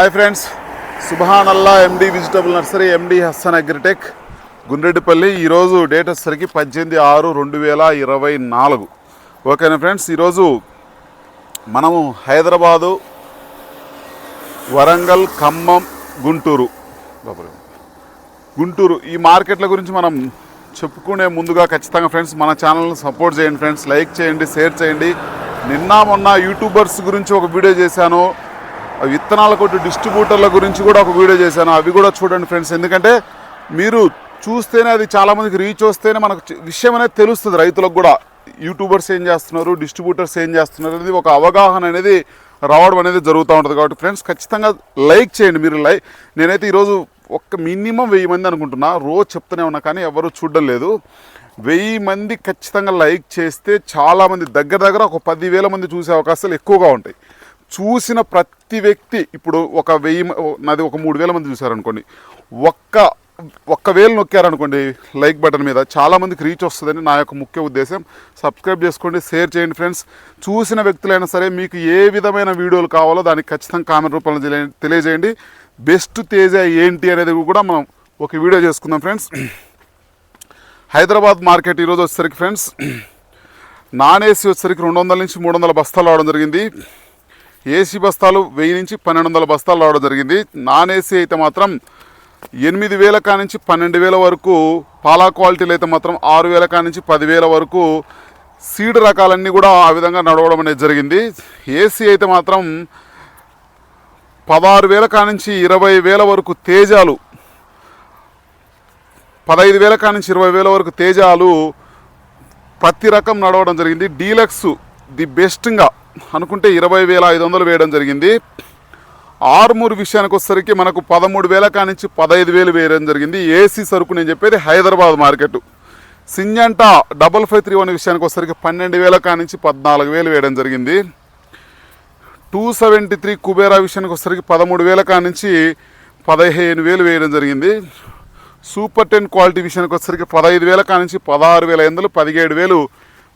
Hi friends సుభానల్లా అల్లా MD vegetable nursery MD Hassan Agritech Gundreddipalli ఈరోజు date వచ్చేసరికి పద్దెనిమిది ఆరు రెండు వేల ఇరవై నాలుగు. ఓకేనా ఫ్రెండ్స్ ఈరోజు మనము హైదరాబాదు వరంగల్ ఖమ్మం గుంటూరు. గుంటూరు. ఈ మార్కెట్ల గురించి మనం చెప్పుకునే ముందుగా ఖచ్చితంగా ఫ్రెండ్స్ మన ఛానల్ని సపోర్ట్ చేయండి ఫ్రెండ్స్ లైక్ చేయండి షేర్ చేయండి. నిన్న మొన్న యూట్యూబర్స్ గురించి ఒక వీడియో చేశాను. విత్తనాల కొట్టు డిస్ట్రిబ్యూటర్ల గురించి కూడా ఒక వీడియో చేశాను. అవి కూడా చూడండి ఫ్రెండ్స్. ఎందుకంటే మీరు చూస్తేనే అది చాలామందికి రీచ్ వస్తేనే మనకు విషయం అనేది తెలుస్తుంది రైతులకు కూడా. యూట్యూబర్స్ ఏం చేస్తున్నారు? డిస్ట్రిబ్యూటర్స్ ఏం చేస్తున్నారు? అనేది ఒక అవగాహన అనేది రావడం అనేది జరుగుతూ ఉంటుంది కాబట్టి ఫ్రెండ్స్ ఖచ్చితంగా లైక్ చేయండి. మీరు లైక్ నేనైతే ఈరోజు ఒక్క మినిమం వెయ్యి మంది అనుకుంటున్నా. రోజు చెప్తూనే ఉన్నా కానీ ఎవరు చూడడం లేదు. వెయ్యి మంది ఖచ్చితంగా లైక్ చేస్తే చాలామంది దగ్గర దగ్గర ఒక పదివేల మంది చూసే అవకాశాలు ఎక్కువగా ఉంటాయి. చూసిన ప్రతి వ్యక్తి ఇప్పుడు ఒక వెయ్యి నాది ఒక మూడు వేల మంది చూసారనుకోండి ఒక్క ఒక్క వేలు నొక్కారనుకోండి లైక్ బటన్ మీద చాలామందికి రీచ్ వస్తుందని నా యొక్క ముఖ్య ఉద్దేశం. సబ్స్క్రైబ్ చేసుకోండి షేర్ చేయండి ఫ్రెండ్స్. చూసిన వ్యక్తులైనా సరే మీకు ఏ విధమైన వీడియోలు కావాలో దానికి ఖచ్చితంగా కామెంట్ రూపంలో తెలియజేయండి. బెస్ట్ తేజ ఏంటి అనేది కూడా మనం ఒక వీడియో చేసుకుందాం ఫ్రెండ్స్. హైదరాబాద్ మార్కెట్ ఈరోజు వచ్చేసరికి ఫ్రెండ్స్ నాన్ ఏసీ వచ్చేసరికి రెండు వందల నుంచి మూడు వందల బస్తాలు రావడం జరిగింది. ఏసీ బస్తాలు వెయ్యి నుంచి పన్నెండు వందల బస్తాలు రావడం జరిగింది. నాన్ ఏసీ అయితే మాత్రం ఎనిమిది వేల కానించి పన్నెండు వేల వరకు పాలా క్వాలిటీలు అయితే మాత్రం ఆరు వేల కానించి పదివేల వరకు సీడ్ రకాలన్నీ కూడా ఆ విధంగా నడవడం అనేది జరిగింది. ఏసీ అయితే మాత్రం పదహారు వేల కానించి ఇరవై వేల వరకు తేజాలు పదహైదు వేల కానించి ఇరవై వేల వరకు తేజాలు ప్రతి రకం నడవడం జరిగింది. డీలక్స్ ది బెస్ట్గా అనుకుంటే ఇరవై వేల ఐదు వందలు వేయడం జరిగింది. ఆర్మూర్ విషయానికి వచ్చేసరికి మనకు పదమూడు వేల కానించి పదహైదు వేలు వేయడం జరిగింది. ఏసీ సరుకు నేను చెప్పేది Hyderabad market. Syngenta double five three one విషయానికి వచ్చేసరికి పన్నెండు వేల కానించి పద్నాలుగు వేలు వేయడం జరిగింది. టూ సెవెంటీ త్రీ కుబేరా విషయానికి వచ్చేసరికి పదమూడు వేల కానించి పదిహేను వేలు వేయడం జరిగింది. సూపర్ టెన్ క్వాలిటీ విషయానికి వచ్చేసరికి పదహైదు వేల కానించి పదహారు వేల ఐదు వందలు పదిహేడు వేలు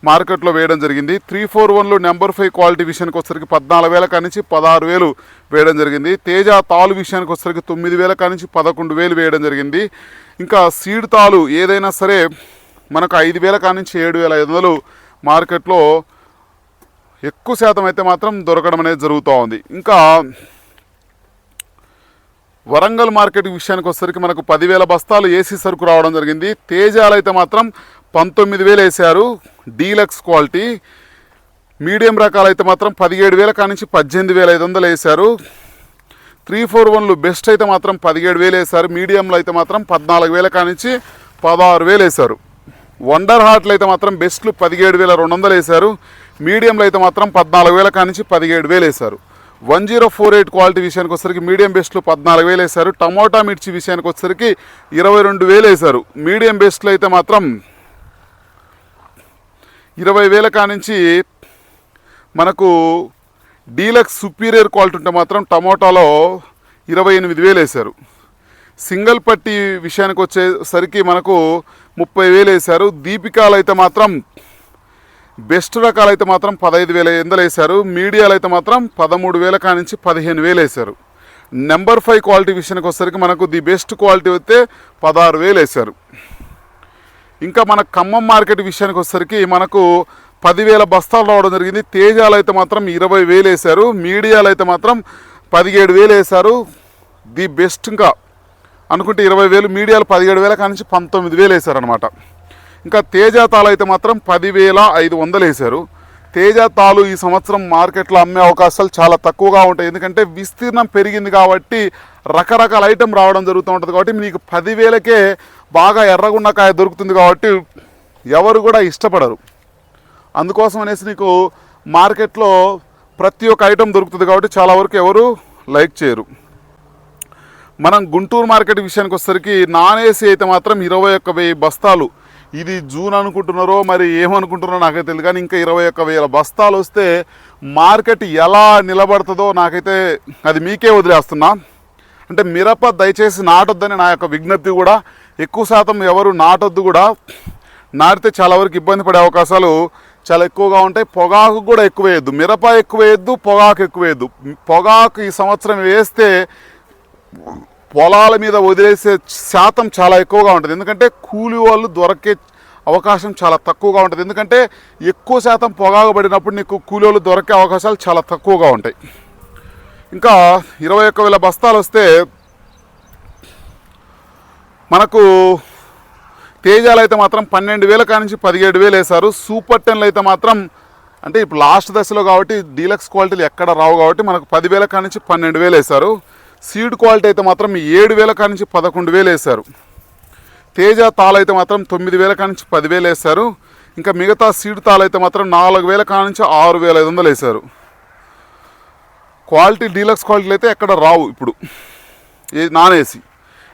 మార్కెట్లో వేయడం జరిగింది. త్రీ ఫోర్ వన్లో నెంబర్ ఫైవ్ క్వాలిటీ విషయానికి వచ్చరికి పద్నాలుగు వేల కానించి పదహారు వేలు వేయడం జరిగింది. తేజ తాలు విషయానికి వచ్చరికి తొమ్మిది వేల కానించి పదకొండు వేలు వేయడం జరిగింది. ఇంకా సీడ్ తాలు ఏదైనా సరే మనకు ఐదు వేల కానించి ఏడు వేల ఐదు వందలు మార్కెట్లో ఎక్కువ శాతం అయితే మాత్రం దొరకడం అనేది జరుగుతూ ఉంది. ఇంకా వరంగల్ మార్కెట్ విషయానికి వచ్చేసరికి మనకు పదివేల బస్తాలు ఏసీ సరుకు రావడం జరిగింది. తేజాలు అయితే మాత్రం పంతొమ్మిది వేలు వేశారు. Deluxe quality. మీడియం రకాలు అయితే మాత్రం పదిహేడు వేల కానించి పద్దెనిమిది వేల ఐదు వందలు వేశారు. త్రీ ఫోర్ వన్లు బెస్ట్ అయితే మాత్రం పదిహేడు వేలు వేశారు. మీడియంలో అయితే మాత్రం పద్నాలుగు వేల కానించి పదహారు వేలు వేశారు. వండర్ హార్ట్లు అయితే మాత్రం బెస్ట్లు పదిహేడు వేల రెండు వందలు వేశారు. మీడియంలో అయితే మాత్రం పద్నాలుగు వేల కానించి పదిహేడు వేలు వేశారు. One zero four eight quality విషయానికి వచ్చేసరికి మీడియం బెస్ట్లు పద్నాలుగు వేలు వేశారు. టమోటా మిర్చి విషయానికి వచ్చేసరికి ఇరవై రెండు వేలు వేశారు. మీడియం బెస్ట్లు అయితే మాత్రం ఇరవై వేల కానించి మనకు డీలక్స్ సుపీరియర్ క్వాలిటీ ఉంటే మాత్రం టమోటాలో ఇరవై ఎనిమిది వేలు వేశారు. సింగిల్ పట్టి విషయానికి వచ్చేసరికి మనకు ముప్పై వేలు వేశారు. దీపికాలు అయితే మాత్రం బెస్ట్ రకాలు అయితే మాత్రం పదహైదు వేల ఎందలు వేశారు. మీడియాలు అయితే మాత్రం పదమూడు వేల కానించి పదిహేను వేలు వేశారు. నెంబర్ ఫైవ్ క్వాలిటీ విషయానికి వచ్చేసరికి మనకు ది బెస్ట్ క్వాలిటీ అయితే పదహారు వేలు వేశారు. ఇంకా మన ఖమ్మం మార్కెట్ విషయానికి వచ్చేసరికి మనకు పదివేల బస్తాలు రావడం జరిగింది. తేజాలు అయితే మాత్రం ఇరవై వేలు వేశారు. మీడియాలు అయితే మాత్రం పదిహేడు వేలు వేశారు. ది బెస్ట్ ఇంకా అనుకుంటే ఇరవై వేలు మీడియాలు పదిహేడు వేల కానించి పంతొమ్మిది వేలు వేశారనమాట ఇంకా తేజ తాలు అయితే మాత్రం పదివేల ఐదు వందలు వేశారు. తేజ తాలు ఈ సంవత్సరం మార్కెట్లో అమ్మే అవకాశాలు చాలా తక్కువగా ఉంటాయి. ఎందుకంటే విస్తీర్ణం పెరిగింది కాబట్టి రకరకాల ఐటెం రావడం జరుగుతూ ఉంటుంది కాబట్టి మీకు పదివేలకే బాగా ఎర్రగున్న కాయ దొరుకుతుంది కాబట్టి ఎవరు కూడా ఇష్టపడరు. అందుకోసం అనేసి నీకు మార్కెట్లో ప్రతి ఒక్క ఐటెం దొరుకుతుంది కాబట్టి చాలా వరకు ఎవరు లైక్ చేయరు. మనం గుంటూరు మార్కెట్ విషయానికి వచ్చేసరికి నాన్ ఏసీ అయితే మాత్రం ఇరవై ఒక్క వెయ్యి బస్తాలు ఇది జూన్ అనుకుంటున్నారో మరి ఏమనుకుంటున్నారో నాకైతే తెలియదు. కానీ ఇంకా ఇరవై ఒక్క వేల బస్తాలు వస్తే మార్కెట్ ఎలా నిలబడుతుందో నాకైతే అది మీకే వదిలేస్తున్నా. అంటే మిరప దయచేసి నాటొద్దని నా యొక్క విజ్ఞప్తి కూడా. ఎక్కువ శాతం ఎవరు నాటొద్దు కూడా. నాటితే చాలా వరకు ఇబ్బంది పడే అవకాశాలు చాలా ఎక్కువగా ఉంటాయి. పొగాకు కూడా ఎక్కువ వేయద్దు. మిరప ఎక్కువ వేయద్దు పొగాకు ఎక్కువ వేయద్దు. పొగాకు ఈ సంవత్సరం వేస్తే పొలాల మీద వదిలేసే శాతం చాలా ఎక్కువగా ఉంటుంది. ఎందుకంటే కూలి వాళ్ళు దొరకే అవకాశం చాలా తక్కువగా ఉంటుంది. ఎందుకంటే ఎక్కువ శాతం పొగాకు పడినప్పుడు నీకు కూలి వాళ్ళు దొరికే అవకాశాలు చాలా తక్కువగా ఉంటాయి. ఇంకా ఇరవై ఒక్క వేల బస్తాలు వస్తే మనకు తేజాలు అయితే మాత్రం పన్నెండు వేల కానించి పదిహేడు వేలు వేశారు. సూపర్ టెన్లు అయితే మాత్రం అంటే ఇప్పుడు లాస్ట్ దశలో కాబట్టి డీలక్స్ క్వాలిటీలు ఎక్కడ రావు కాబట్టి మనకు పదివేల కానించి పన్నెండు వేలు వేశారు. సీడ్ క్వాలిటీ అయితే మాత్రం ఏడు వేల కానించి పదకొండు వేలు వేశారు. తేజ తాళ అయితే మాత్రం తొమ్మిది వేల కానించి పదివేలు వేశారు. ఇంకా మిగతా సీడ్ తాళ అయితే మాత్రం నాలుగు వేల కానించి ఆరు వేల ఐదు వందలు వేశారు. క్వాలిటీ డీలక్స్ క్వాలిటీలు అయితే ఎక్కడ రావు ఇప్పుడు. ఏ నాన్ ఏసీ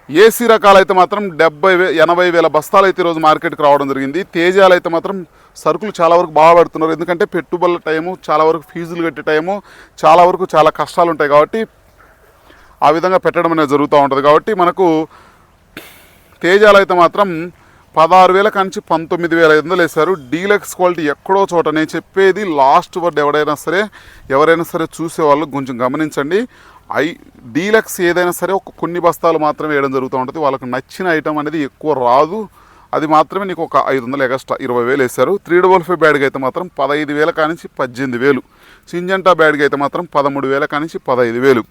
ఏసీ రకాలైతే మాత్రం డెబ్బై వే ఎనభై వేల బస్తాలు అయితే ఈరోజు మార్కెట్కి రావడం జరిగింది. తేజాలు అయితే మాత్రం సరుకులు చాలా వరకు బాగా పడుతున్నారు. ఎందుకంటే పెట్టుబడుల టైము చాలా వరకు ఫీజులు కట్టే టైము చాలా వరకు చాలా కష్టాలు ఉంటాయి కాబట్టి ఆ విధంగా పెట్టడం అనేది జరుగుతూ ఉంటుంది. కాబట్టి మనకు తేజాలు అయితే మాత్రం పదహారు వేల కానించి పంతొమ్మిది వేల ఐదు వందలు వేశారు. డీలక్స్ క్వాలిటీ ఎక్కడో చోట. నేను చెప్పేది లాస్ట్ వర్డ్ ఎవడైనా సరే ఎవరైనా సరే చూసేవాళ్ళు కొంచెం గమనించండి. ఐ డీలక్స్ ఏదైనా సరే ఒక కొన్ని బస్తాలు మాత్రమే వేయడం జరుగుతూ ఉంటుంది. వాళ్ళకి నచ్చిన ఐటమ్ అనేది ఎక్కువ రాదు. అది మాత్రమే నీకు ఒక ఐదు వందలు ఎగస్ట్రా ఇరవై వేలు వేశారు. త్రీ డబల్ ఫైవ్ బ్యాడ్కి అయితే మాత్రం పదహైదు వేల కానించి పద్దెనిమిది వేలు. సింజంటా బ్యాడ్కి అయితే మాత్రం పదమూడు వేల కానించి పదహైదు వేలు.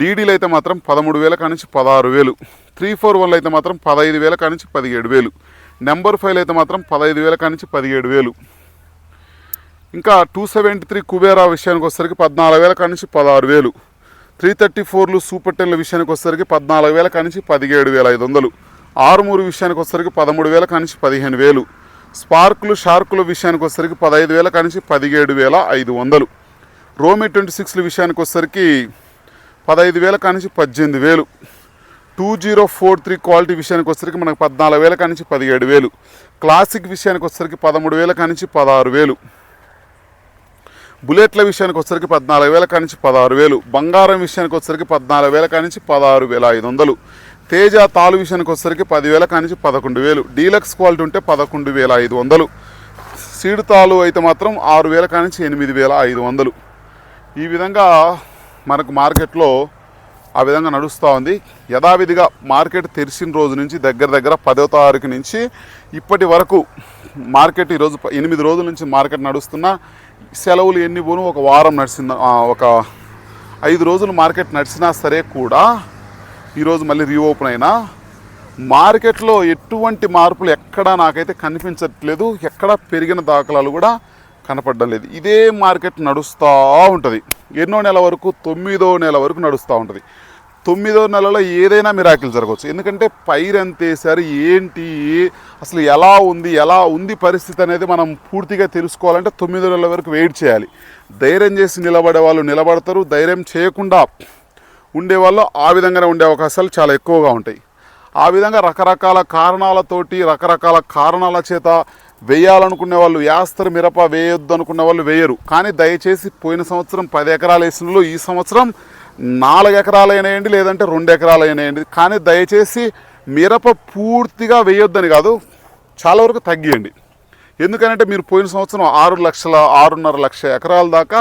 డీడీలు అయితే మాత్రం పదమూడు వేల కానించి పదహారు వేలు. త్రీ ఫోర్ వన్లు అయితే మాత్రం పదహైదు వేల కానించి పదిహేడు వేలు. నెంబర్ ఫైవ్ అయితే మాత్రం పదహైదు వేల కానించి పదిహేడు వేలు. ఇంకా టూ సెవెంటీ త్రీ కుబేరా విషయానికి వచ్చేసరికి పద్నాలుగు వేల కానించి పదహారు వేలు. త్రీ థర్టీ ఫోర్లు సూపర్ టెన్ల విషయానికి వచ్చేసరికి పద్నాలుగు వేల కానించి పదిహేడు వేల ఐదు వందలు. ఆరుమూరు విషయానికి వచ్చేసరికి పదమూడు వేల కానించి పదిహేను వేలు. స్పార్కులు షార్కుల విషయానికి వచ్చేసరికి పదహైదు వేల కానించి పదిహేడు వేల ఐదు వందలు. రోమి ట్వంటీ సిక్స్ల విషయానికి వచ్చేసరికి పదహైదు వేల కానించి పద్దెనిమిది వేలు. Two zero four three quality విషయానికి వచ్చేసరికి మనకు పద్నాలుగు వేల కానించి పదిహేడు వేలు. క్లాసిక్ విషయానికి వచ్చేసరికి పదమూడు వేల కానించి పదహారు వేలు. బుల్లెట్ల విషయానికి వచ్చేసరికి పద్నాలుగు వేల కానించి పదహారు వేలు. బంగారం విషయానికి వచ్చేసరికి పద్నాలుగు వేల కానించి పదహారు వేల ఐదు వందలు. తేజ తాలు విషయానికి వచ్చేసరికి పదివేల కానించి పదకొండు వేలు. డీలక్స్ క్వాలిటీ ఉంటే పదకొండు వేల ఐదు వందలు. సీడు తాలు అయితే మాత్రం ఆరు వేల కానించి ఎనిమిది వేల ఐదు వందలు. ఈ విధంగా మనకు మార్కెట్లో ఆ విధంగా నడుస్తూ ఉంది. యథావిధిగా మార్కెట్ తెరిచిన రోజు నుంచి దగ్గర దగ్గర పదో తారీఖు నుంచి ఇప్పటి వరకు మార్కెట్ ఈరోజు ఎనిమిది రోజుల నుంచి మార్కెట్ నడుస్తున్న. సెలవులు ఎన్ని పోను ఒక వారం నడిచింది ఒక ఐదు రోజులు మార్కెట్ నడిచినా సరే కూడా ఈరోజు మళ్ళీ రీఓపెన్ అయినా మార్కెట్లో ఎటువంటి మార్పులు ఎక్కడా నాకైతే కనిపించట్లేదు. ఎక్కడా పెరిగిన దాఖలాలు కూడా కనపడడం లేదు. ఇదే మార్కెట్ నడుస్తూ ఉంటుంది. ఎన్నో నెల వరకు తొమ్మిదో నెల వరకు నడుస్తూ ఉంటుంది. తొమ్మిదో నెలలో ఏదైనా మిరాకిల్ జరగవచ్చు. ఎందుకంటే పైరు ఎంత వేసారు ఏంటి అసలు ఎలా ఉంది ఎలా ఉంది పరిస్థితి అనేది మనం పూర్తిగా తెలుసుకోవాలంటే తొమ్మిదో నెలల వరకు వెయిట్ చేయాలి. ధైర్యం చేసి నిలబడే వాళ్ళు నిలబడతారు. ధైర్యం చేయకుండా ఉండేవాళ్ళు ఆ విధంగానే ఉండే అవకాశాలు చాలా ఎక్కువగా ఉంటాయి. ఆ విధంగా రకరకాల కారణాలతోటి రకరకాల కారణాల చేత వేయాలనుకునే వాళ్ళు యాస్తరు మిరప వేయొద్దు అనుకునే వాళ్ళు వేయరు. కానీ దయచేసి పోయిన సంవత్సరం పది ఎకరాలు వేసిన ఈ సంవత్సరం నాలుగు ఎకరాలు అయినాయండి లేదంటే రెండు ఎకరాలు అయినాయండి కానీ దయచేసి మిరప పూర్తిగా వేయొద్దని కాదు చాలా వరకు తగ్గియండి. ఎందుకంటే మీరు పోయిన సంవత్సరం ఆరు లక్షల ఆరున్నర లక్ష ఎకరాల దాకా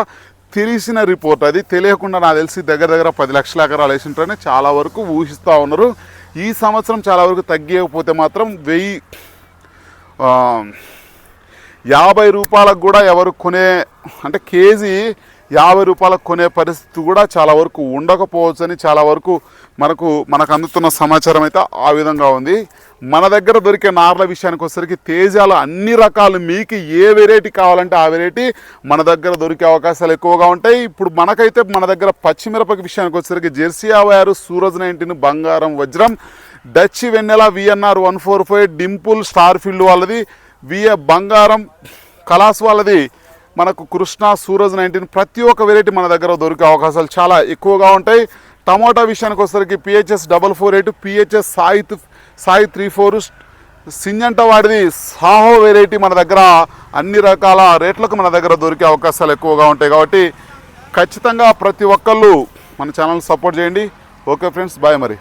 తెలిసిన రిపోర్ట్ అది. తెలియకుండా నాకు తెలిసి దగ్గర దగ్గర పది లక్షల ఎకరాలు వేసింటారని చాలా వరకు ఊహిస్తూ ఉన్నారు. ఈ సంవత్సరం చాలా వరకు తగ్గకపోతే మాత్రం వెయ్యి యాభై రూపాయలకు కూడా ఎవరు కొనే అంటే కేజీ యాభై రూపాయలకు కొనే పరిస్థితి కూడా చాలా వరకు ఉండకపోవచ్చని చాలా వరకు మనకు మనకు అందుతున్న సమాచారం అయితే ఆ విధంగా ఉంది. మన దగ్గర దొరికే నార్ల విషయానికి వచ్చేసరికి తేజాలు అన్ని రకాలు మీకు ఏ వెరైటీ కావాలంటే ఆ వెరైటీ మన దగ్గర దొరికే అవకాశాలు ఎక్కువగా ఉంటాయి. ఇప్పుడు మనకైతే మన దగ్గర పచ్చిమిరపకి విషయానికి వచ్చేసరికి జెర్సీ ఆవారు సూరజ్ నైన్టీన్ బంగారం వజ్రం డచ్ వెన్నెల VNR one four five dimple star field వాళ్ళది. విఏ బంగారం కలాస్ వాళ్ళది. మనకు కృష్ణ సూరజ్ నైన్టీన్ ప్రతి ఒక్క వెరైటీ మన దగ్గర దొరికే అవకాశాలు చాలా ఎక్కువగా ఉంటాయి. టమాటా విషయానికి వచ్చేసరికి PHS double four eight PHS Sai తు- సాయి త్రీ ఫోర్ సింజంట వాడిది సాహో వెరైటీ మన దగ్గర అన్ని రకాల రేట్లకు మన దగ్గర దొరికే అవకాశాలు ఎక్కువగా ఉంటాయి కాబట్టి ఖచ్చితంగా ప్రతి ఒక్కళ్ళు మన ఛానల్ సపోర్ట్ చేయండి. ఓకే ఫ్రెండ్స్ బాయ్ మరి.